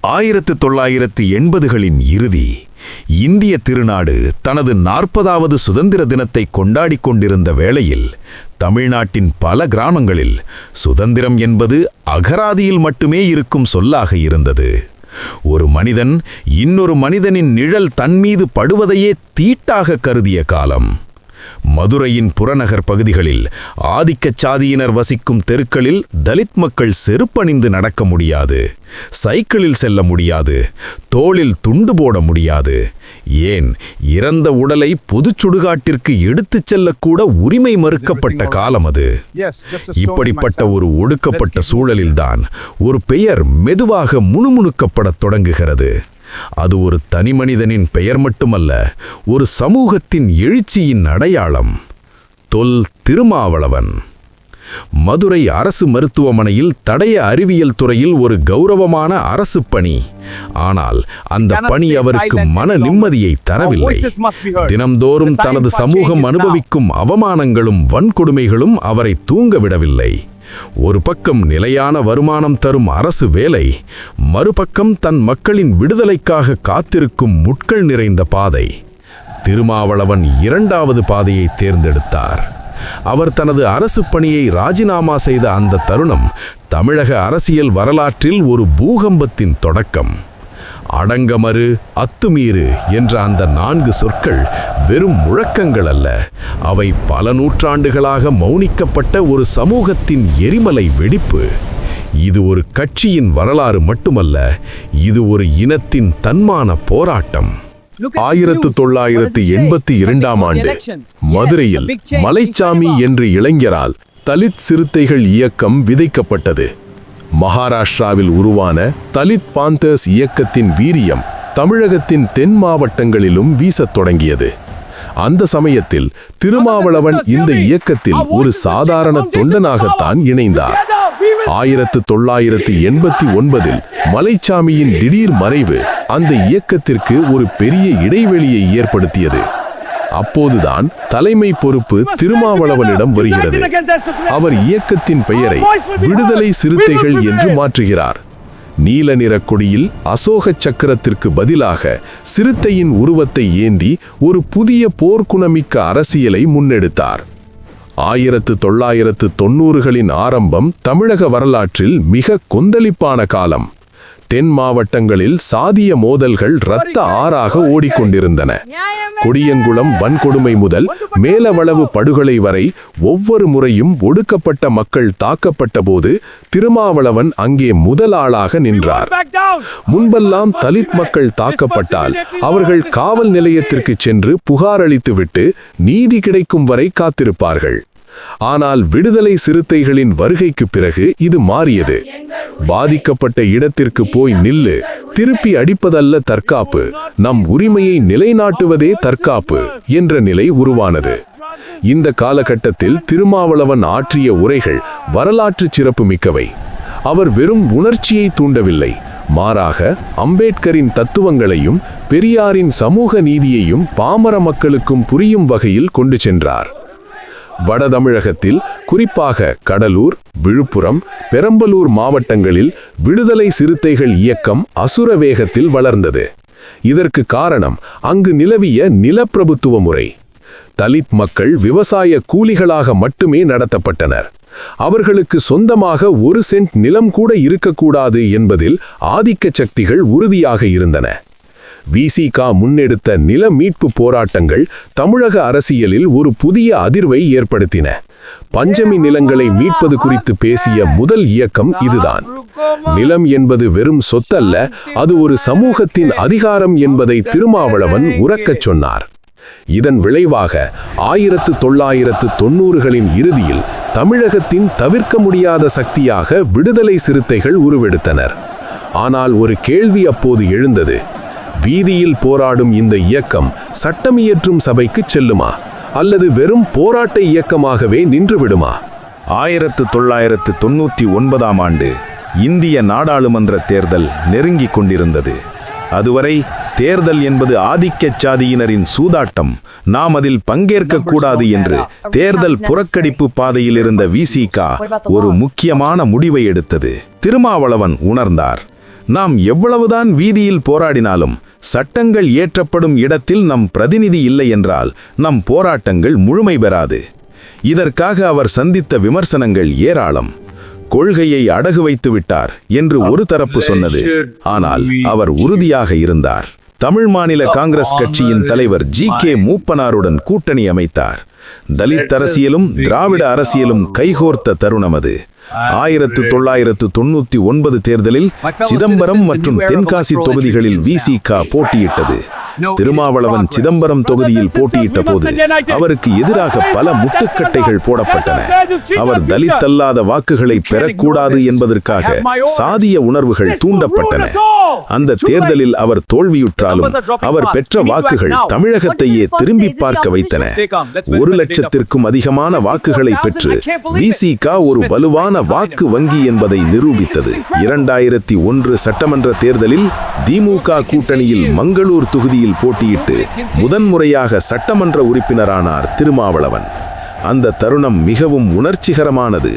ஆயிரத்து தொள்ளாயிரத்து எண்பதுகளின் இறுதி இந்திய திருநாடு தனது நாற்பதாவது சுதந்திர தினத்தை கொண்டாடிக் கொண்டிருந்த வேளையில் தமிழ்நாட்டின் பல கிராமங்களில் சுதந்திரம் என்பது அகராதியில் மட்டுமே இருக்கும் சொல்லாக இருந்தது. ஒரு மனிதன் இன்னொரு மனிதனின் நிழல் தன்மீது படுவதையே தீட்டாக கருதிய காலம். மதுரையின் புறநகர் பகுதிகளில் ஆதிக்கச் சாதியினர் வசிக்கும் தெருக்களில் தலித் மக்கள் செருப்பணிந்து நடக்க முடியாது சைக்கிளில் செல்ல முடியாது தோளில் துண்டு போட முடியாது. ஏன்? இறந்த உடலை பொதுச் சுடுகாட்டிற்கு எடுத்துச் செல்லக்கூட உரிமை மறுக்கப்பட்ட காலம் அது. இப்படிப்பட்ட. ஒரு ஒடுக்கப்பட்ட சூழலில்தான் ஒரு பெயர் மெதுவாக முணுமுணுக்கப்படத் தொடங்குகிறது. அது ஒரு தனிமனிதனின் பெயர் மட்டுமல்ல ஒரு சமூகத்தின் எழுச்சியின் அடையாளம் தொல் திருமாவளவன் மதுரை அரசு மருத்துவமனையில் தடய அறிவியல் துறையில் ஒரு கௌரவமான அரசு பணி ஆனால் அந்த பணி அவருக்கு மன. நிம்மதியை தரவில்லை. தினம்தோறும் தனது சமூகம். அனுபவிக்கும் அவமானங்களும் வன்கொடுமைகளும் அவரை தூங்க விடவில்லை ஒரு பக்கம் நிலையான வருமானம் தரும் அரசு வேலை மறுபக்கம் தன் மக்களின் விடுதலைக்காக காத்திருக்கும் முட்கள் நிறைந்த பாதை. திருமாவளவன் இரண்டாவது பாதையை தேர்ந்தெடுத்தார். அவர் தனது அரசு பணியை ராஜினாமா செய்த அந்த தருணம் தமிழக அரசியல் வரலாற்றில் ஒரு பூகம்பத்தின் தொடக்கம். அடங்கமறு அத்துமீறு என்ற அந்த நான்கு சொற்கள் வெறும் முழக்கங்கள் அல்ல. அவை பல நூற்றாண்டுகளாக மௌனிக்கப்பட்ட ஒரு சமூகத்தின் எரிமலை வெடிப்பு. இது ஒரு கட்சியின் வரலாறு மட்டுமல்ல இது ஒரு இனத்தின் தன்மான போராட்டம். ஆயிரத்து தொள்ளாயிரத்து எண்பத்தி இரண்டாம் ஆண்டு மதுரையில் மலைச்சாமி என்ற இளைஞரால் தலித் சிறுத்தைகள் இயக்கம் விதைக்கப்பட்டது. மகாராஷ்டிராவில் உருவான தலித் பாந்தர்ஸ் இயக்கத்தின் வீரியம் தமிழகத்தின் தென் மாவட்டங்களிலும் வீசத் தொடங்கியது. அந்த சமயத்தில் திருமாவளவன் இந்த இயக்கத்தில் ஒரு சாதாரண தொண்டனாகத்தான் இணைந்தார். ஆயிரத்து தொள்ளாயிரத்து எண்பத்தி ஒன்பதில் மலைச்சாமியின் திடீர் மறைவு அந்த இயக்கத்திற்கு ஒரு பெரிய இடைவெளியை ஏற்படுத்தியது. அப்போதுதான் தலைமை பொறுப்பு திருமாவளவனிடம் வருகிறது. அவர் இயக்கத்தின் பெயரை விடுதலை சிறுத்தைகள் என்று மாற்றுகிறார். நீல நிற கொடியில் அசோக சக்கரத்திற்கு பதிலாக சிறுத்தையின் உருவத்தை ஏந்தி ஒரு புதிய போர்க்குணமிக்க அரசியலை முன்னெடுத்தார். ஆயிரத்து தொள்ளாயிரத்து தொன்னூறுகளின் ஆரம்பம் தமிழக வரலாற்றில் மிக கொந்தளிப்பான காலம். தென் மாவட்டங்களில் சாதிய மோதல்கள் இரத்த ஆறாக ஓடிக்கொண்டிருந்தன. கொடியங்குளம் வன்கொடுமை முதல் மேலவளவு படுகொலை வரை ஒவ்வொரு முறையும் ஒடுக்கப்பட்ட மக்கள் தாக்கப்பட்ட போது திருமாவளவன் அங்கே முதல் ஆளாக நின்றார். முன்பெல்லாம் தலித் மக்கள் தாக்கப்பட்டால் அவர்கள் காவல் நிலையத்திற்கு சென்று புகார் அளித்துவிட்டு நீதி கிடைக்கும் வரை காத்திருப்பார்கள். ஆனால் விடுதலை சிறுத்தைகளின் வருகைக்கு பிறகு இது மாறியது. பாதிக்கப்பட்ட இடத்திற்கு போய் நில்லு திருப்பி அடிப்பதல்ல தற்காப்பு நம் உரிமையை நிலைநாட்டுவதே தற்காப்பு என்ற நிலை உருவானது. இந்த காலகட்டத்தில் திருமாவளவன் ஆற்றிய உரைகள் வரலாற்று சிறப்பு மிக்கவை. அவர் வெறும் உணர்ச்சியை தூண்டவில்லை. மாறாக அம்பேத்கரின் தத்துவங்களையும் பெரியாரின் சமூக நீதியையும் பாமர மக்களுக்கும் புரியும் வகையில் கொண்டு சென்றார். வட தமிழகத்தில் குறிப்பாக கடலூர் விழுப்புரம் பெரம்பலூர் மாவட்டங்களில் விடுதலை சிறுத்தைகள் இயக்கம் அசுர வேகத்தில் வளர்ந்தது. இதற்கு காரணம் அங்கு நிலவிய நிலப்பிரபுத்துவ முறை. தலித் மக்கள் விவசாய கூலிகளாக மட்டுமே நடத்தப்பட்டனர். அவர்களுக்கு சொந்தமாக ஒரு சென்ட் நிலம் கூட இருக்கக்கூடாது என்பதில் ஆதிக்க சக்திகள் உறுதியாக இருந்தன. விசிகா முன்னெடுத்த நில மீட்பு போராட்டங்கள் தமிழக அரசியலில் ஒரு புதிய அதிர்வை ஏற்படுத்தின. பஞ்சமி நிலங்களை மீட்பது குறித்து பேசிய முதல் இயக்கம் இதுதான். நிலம் என்பது வெறும் சொத்தல்ல அது ஒரு சமூகத்தின் அதிகாரம் என்பதை திருமாவளவன் உறக்கச் சொன்னார். இதன் விளைவாக ஆயிரத்து தொள்ளாயிரத்து தொன்னூறுகளின் இறுதியில் தமிழகத்தின் தவிர்க்க முடியாத சக்தியாக விடுதலை சிறுத்தைகள் உருவெடுத்தனர். ஆனால் ஒரு கேள்வி அப்போது எழுந்தது வீதியில் போராடும் இந்த இயக்கம் சட்டமியற்றும் சபைக்கு செல்லுமா? அல்லது வெறும் போராட்ட இயக்கமாகவே நின்றுவிடுமா? ஆயிரத்து தொள்ளாயிரத்து தொண்ணூற்றி ஒன்பதாம் ஆண்டு இந்திய நாடாளுமன்ற தேர்தல் நெருங்கிக் கொண்டிருந்தது. அதுவரை தேர்தல் என்பது ஆதிக்க சாதியினரின் சூதாட்டம். நாம் அதில் பங்கேற்கக்கூடாது என்று தேர்தல் புறக்கணிப்பு பாதையில் இருந்த விசிகா ஒரு முக்கியமான முடிவை எடுத்தது. திருமாவளவன் உணர்ந்தார். நாம் எவ்வளவுதான் வீதியில் போராடினாலும் சட்டங்கள் இயற்றப்படும் இடத்தில் நம் பிரதிநிதி இல்லை என்றால் நம் போராட்டங்கள் முழுமை பெறாது. இதற்காக அவர் சந்தித்த விமர்சனங்கள் ஏராளம். கொள்கையை அடகு வைத்து விட்டார் என்று ஒரு தரப்பு சொன்னது. ஆனால் அவர் உறுதியாக இருந்தார். தமிழ் மாநில காங்கிரஸ் கட்சியின் தலைவர் ஜி கே மூப்பனாருடன் கூட்டணி அமைத்தார். தலித் அரசியலும் திராவிட அரசியலும் கைகோர்த்த தருணம் அது. ஆயிரத்து தொள்ளாயிரத்து தொண்ணூத்தி ஒன்பது தேர்தலில் சிதம்பரம் மற்றும் தென்காசி தொகுதிகளில் விசிக போட்டியிட்டது. திருமாவளவன் சிதம்பரம் தொகுதியில் போட்டியிட்ட போது அவருக்கு எதிராக பல முட்டுக்கட்டைகள் போடப்பட்டன. அவர் தலித் அல்லாத வாக்குகளை பெறக்கூடாது என்பதற்காக சாதிய உணர்வுகள் தூண்டப்பட்டன. அந்த தேர்தலில் அவர் தோல்வியுற்றாலும் அவர் பெற்ற வாக்குகள் தமிழகத்தையே திரும்பி பார்க்க வைத்தன. ஒரு லட்சத்திற்கும் அதிகமான வாக்குகளை பெற்று விசிக ஒரு வலுவான வாக்கு வங்கி என்பதை நிரூபித்தது. இரண்டாயிரத்தி ஒன்று சட்டமன்ற தேர்தலில் திமுக கூட்டணியில் மங்களூர் தொகுதியில் போட்டியிட்டு முதன்முறையாக சட்டமன்ற உறுப்பினரானார் திருமாவளவன். அந்த தருணம் மிகவும் உணர்ச்சிகரமானது.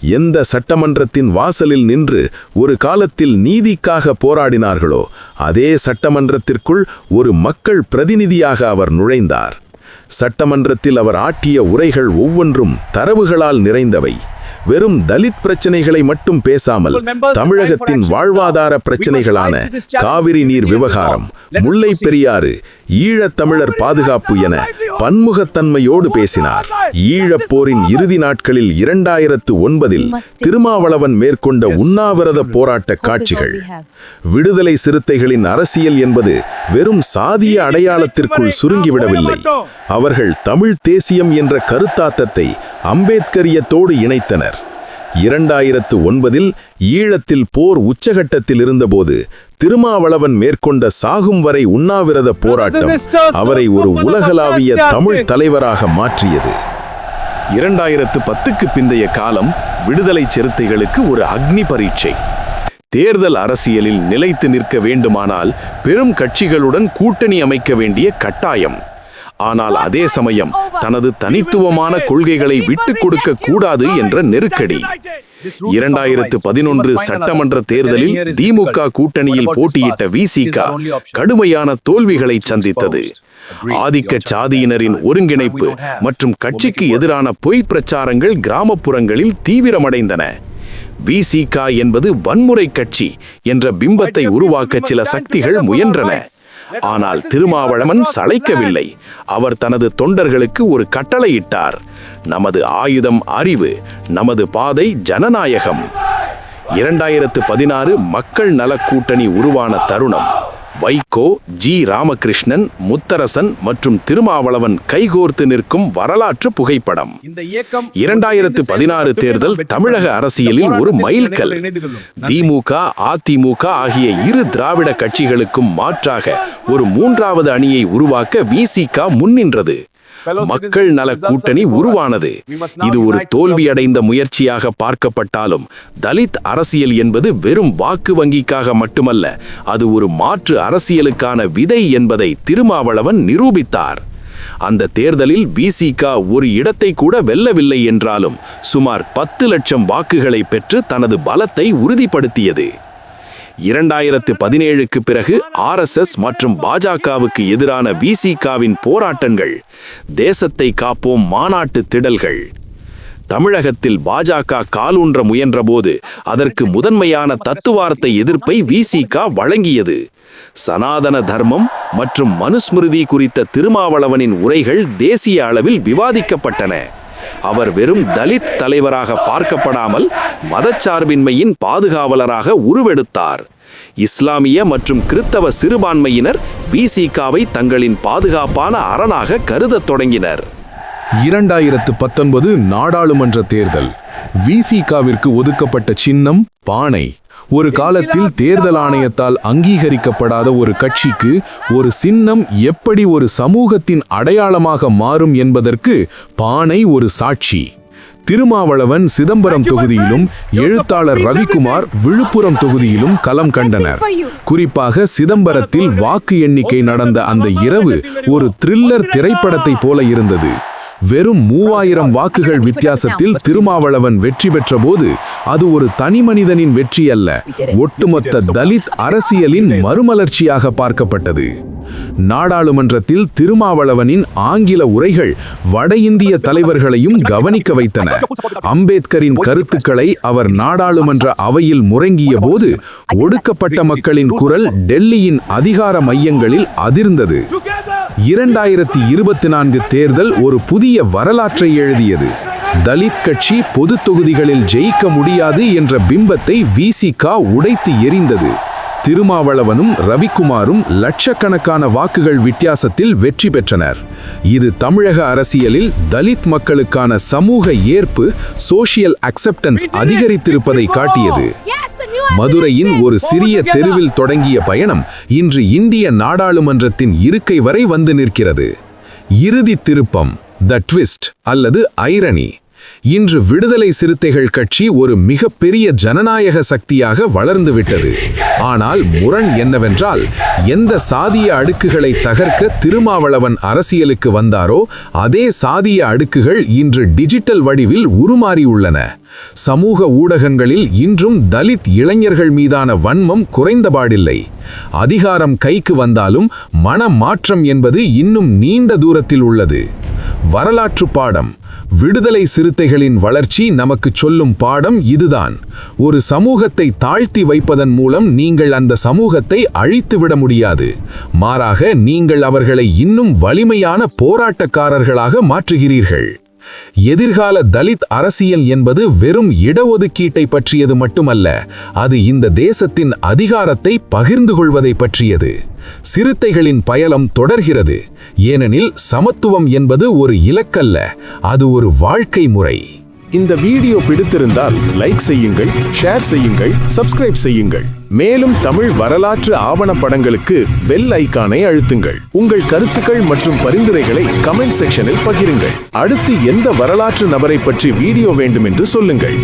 எந்த சட்டமன்றத்தின் வாசலில் நின்று ஒரு காலத்தில் நீதிக்காக போராடினார்களோ அதே சட்டமன்றத்திற்குள் ஒரு மக்கள் பிரதிநிதியாக அவர் நுழைந்தார். சட்டமன்றத்தில் அவர் ஆட்டிய உரைகள் ஒவ்வொன்றும் தரவுகளால் நிறைந்தவை. வெறும் தலித் பிரச்சனைகளை மட்டும் பேசாமல் தமிழகத்தின் வாழ்வாதார பிரச்சனைகளான காவிரி நீர் விவகாரம் முல்லை பெரியாறு ஈழத் தமிழர் பாதுகாப்பு என பன்முகத்தன்மையோடு பேசினார். ஈழப் போரின் இறுதி நாட்களில் இரண்டாயிரத்து ஒன்பதில் திருமாவளவன் மேற்கொண்ட உண்ணாவிரத போராட்ட காட்சிகள். விடுதலை சிறுத்தைகளின் அரசியல் என்பது வெறும் சாதிய அடையாளத்திற்குள் சுருங்கிவிடவில்லை. அவர்கள் தமிழ் தேசியம் என்ற கருத்தாத்தத்தை அம்பேத்கரியத்தோடு இணைத்தனர். இரண்டாயிரத்து ஒன்பதில் ஈழத்தில் போர் உச்சகட்டத்தில் இருந்தபோது திருமாவளவன் மேற்கொண்ட சாகும் வரை உண்ணாவிரத போராட்டம் அவரை ஒரு உலகளாவிய தமிழ் தலைவராக மாற்றியது. இரண்டாயிரத்து பத்துக்கு பிந்தைய காலம் விடுதலை சிறுத்தைகளுக்கு ஒரு அக்னி பரீட்சை. தேர்தல் அரசியலில் நிலைத்து நிற்க வேண்டுமானால் பெரும் கட்சிகளுடன் கூட்டணி அமைக்க வேண்டிய கட்டாயம். ஆனால் அதே சமயம் தனது தனித்துவமான கொள்கைகளை விட்டுக் கொடுக்க கூடாது என்ற நெருக்கடி. இரண்டாயிரத்து பதினொன்று சட்டமன்ற தேர்தலில் திமுக கூட்டணியில் போட்டியிட்ட விசிக கடுமையான தோல்விகளை சந்தித்தது. ஆதிக்க சாதியினரின் ஒருங்கிணைப்பு மற்றும் கட்சிக்கு எதிரான பொய் பிரச்சாரங்கள் கிராமப்புறங்களில் தீவிரமடைந்தன. விசிக என்பது வன்முறை கட்சி என்ற பிம்பத்தை உருவாக்க சில சக்திகள் முயன்றன. ஆனால் திருமாவளவன் சளைக்கவில்லை. அவர் தனது தொண்டர்களுக்கு ஒரு கட்டளையிட்டார் நமது ஆயுதம் அறிவு நமது பாதை ஜனநாயகம். இரண்டாயிரத்து பதினாறு மக்கள் நலக்கூட்டணி உருவான தருணம். வைகோ ஜி. ராமகிருஷ்ணன் முத்தரசன் மற்றும் திருமாவளவன் கைகோர்த்து நிற்கும் வரலாற்று புகைப்படம். இரண்டாயிரத்து பதினாறு தேர்தல் தமிழக அரசியலில் ஒரு மைல்கல். திமுக அதிமுக ஆகிய இரு திராவிட கட்சிகளுக்கும் மாற்றாக ஒரு மூன்றாவது அணியை உருவாக்க விசிக முன்னின்றது. மக்கள் நல கூட்டணி உருவானது. இது ஒரு தோல்வியடைந்த முயற்சியாக பார்க்கப்பட்டாலும் தலித் அரசியல் என்பது வெறும் வாக்கு வங்கிக்காக மட்டுமல்ல அது ஒரு மாற்று அரசியலுக்கான விதை என்பதை திருமாவளவன் நிரூபித்தார். அந்த தேர்தலில் விசிக ஒரு இடத்தை கூட வெல்லவில்லை என்றாலும் சுமார் பத்து லட்சம் வாக்குகளை பெற்று தனது பலத்தை உறுதிப்படுத்தியது. இரண்டாயிரத்து பதினேழுக்கு பிறகு ஆர்எஸ்எஸ் மற்றும் பாஜகவுக்கு எதிரான விசிகாவின் போராட்டங்கள் தேசத்தை காப்போம் மாநாட்டு திடல்கள். தமிழகத்தில் பாஜக காலூன்ற முயன்றபோது அதற்கு முதன்மையான தத்துவார்த்த எதிர்ப்பை விசிகா வழங்கியது. சனாதன தர்மம் மற்றும் மனுஸ்மிருதி குறித்த திருமாவளவனின் உரைகள் தேசிய அளவில் விவாதிக்கப்பட்டன. அவர் வெறும் தலித் தலைவராக பார்க்கப்படாமல் மதச்சார்பின்மையின் பாதுகாவலராக உருவெடுத்தார். இஸ்லாமிய மற்றும் கிறித்தவ சிறுபான்மையினர் பிசிகாவை தங்களின் பாதுகாப்பான அரணாக கருதத் தொடங்கினர். இரண்டாயிரத்து பத்தொன்பது நாடாளுமன்ற தேர்தல். விசிகாவிற்கு ஒதுக்கப்பட்ட சின்னம் பானை. ஒரு காலத்தில் தேர்தல் ஆணையத்தால் அங்கீகரிக்கப்படாத ஒரு கட்சிக்கு ஒரு சின்னம் எப்படி ஒரு சமூகத்தின் அடையாளமாக மாறும் என்பதற்கு பானை ஒரு சாட்சி. திருமாவளவன் சிதம்பரம் தொகுதியிலும் எழுத்தாளர் ரவிக்குமார் விழுப்புரம் தொகுதியிலும் களம் கண்டனர். குறிப்பாக சிதம்பரத்தில் வாக்கு எண்ணிக்கை நடந்த அந்த இரவு ஒரு த்ரில்லர் திரைப்படத்தைப் போல இருந்தது. வெறும் மூவாயிரம் வாக்குகள் வித்தியாசத்தில் திருமாவளவன் வெற்றி பெற்றபோது அது ஒரு தனிமனிதனின் வெற்றி அல்ல. ஒட்டுமொத்த தலித் அரசியலின் மறுமலர்ச்சியாக பார்க்கப்பட்டது. நாடாளுமன்றத்தில் திருமாவளவனின் ஆங்கில உரைகள் வட இந்திய தலைவர்களையும் கவனிக்க வைத்தன. அம்பேத்கரின் கருத்துக்களை அவர் நாடாளுமன்ற அவையில் முறங்கிய போது ஒடுக்கப்பட்ட மக்களின் குரல் டெல்லியின் அதிகார மையங்களில் அதிர்ந்தது. இரண்டாயிரத்தி இருபத்தி நான்கு தேர்தல் ஒரு புதிய வரலாற்றை எழுதியது. தலித் கட்சி பொது தொகுதிகளில் ஜெயிக்க முடியாது என்ற பிம்பத்தை விசிகா உடைத்து எரிந்தது திருமாவளவனும் ரவிக்குமாரும் லட்சக்கணக்கான வாக்குகள் வித்தியாசத்தில் வெற்றி பெற்றனர். இது தமிழக அரசியலில் தலித் மக்களுக்கான சமூக ஏற்பு சோஷியல் அக்செப்டன்ஸ் அதிகரித்திருப்பதை காட்டியது. மதுரையின் ஒரு சிறிய தெருவில் தொடங்கிய பயணம் இன்று இந்திய நாடாளுமன்றத்தின் இருக்கை வரை வந்து நிற்கிறது. இறுதி திருப்பம் த ட்விஸ்ட் அல்லது ஐரணி இன்று விடுதலை சிறுத்தைகள் கட்சி ஒரு மிகப்பெரிய ஜனநாயக சக்தியாக வளர்ந்துவிட்டது ஆனால் முரண் என்னவென்றால் எந்த சாதிய அடுக்குகளை தகர்க்க திருமாவளவன் அரசியலுக்கு வந்தாரோ அதே சாதிய அடுக்குகள் இன்று டிஜிட்டல் வடிவில் உருமாறியுள்ளன. சமூக ஊடகங்களில் இன்றும் தலித் இளைஞர்கள் மீதான வன்மம் குறைந்தபாடில்லை அதிகாரம் கைக்கு வந்தாலும் மன மாற்றம் என்பது இன்னும் நீண்ட தூரத்தில் உள்ளது. வரலாற்று பாடம். விடுதலை சிறுத்தைகளின் வளர்ச்சி நமக்கு சொல்லும் பாடம் இதுதான். ஒரு சமூகத்தை தாழ்த்தி வைப்பதன் மூலம் நீங்கள் அந்த சமூகத்தை அழித்துவிட முடியாது. மாறாக நீங்கள் அவர்களை இன்னும் வலிமையான போராட்டக்காரர்களாக மாற்றுகிறீர்கள். எதிர்கால தலித் அரசியல் என்பது வெறும் இடஒதுக்கீட்டை பற்றியது மட்டுமல்ல அது இந்த தேசத்தின் அதிகாரத்தை பகிர்ந்து கொள்வதை பற்றியது. சிறுத்தைகளின் பயலம் தொடர்கிறது ஏனெனில் சமத்துவம் என்பது ஒரு இலக்கல்ல அது ஒரு வாழ்க்கை முறை. இந்த வீடியோ பிடித்திருந்தால் லைக் செய்யுங்கள் ஷேர் செய்யுங்கள் சப்ஸ்கிரைப் செய்யுங்கள். மேலும் தமிழ் வரலாற்று ஆவணப்படங்களுக்கு பெல் ஐக்கானை அழுத்துங்கள். உங்கள் கருத்துக்கள் மற்றும் பரிந்துரைகளை கமெண்ட் செக்ஷனில் பகிருங்கள். அடுத்து எந்த வரலாற்று நபரை பற்றி வீடியோ வேண்டும் என்று சொல்லுங்கள்.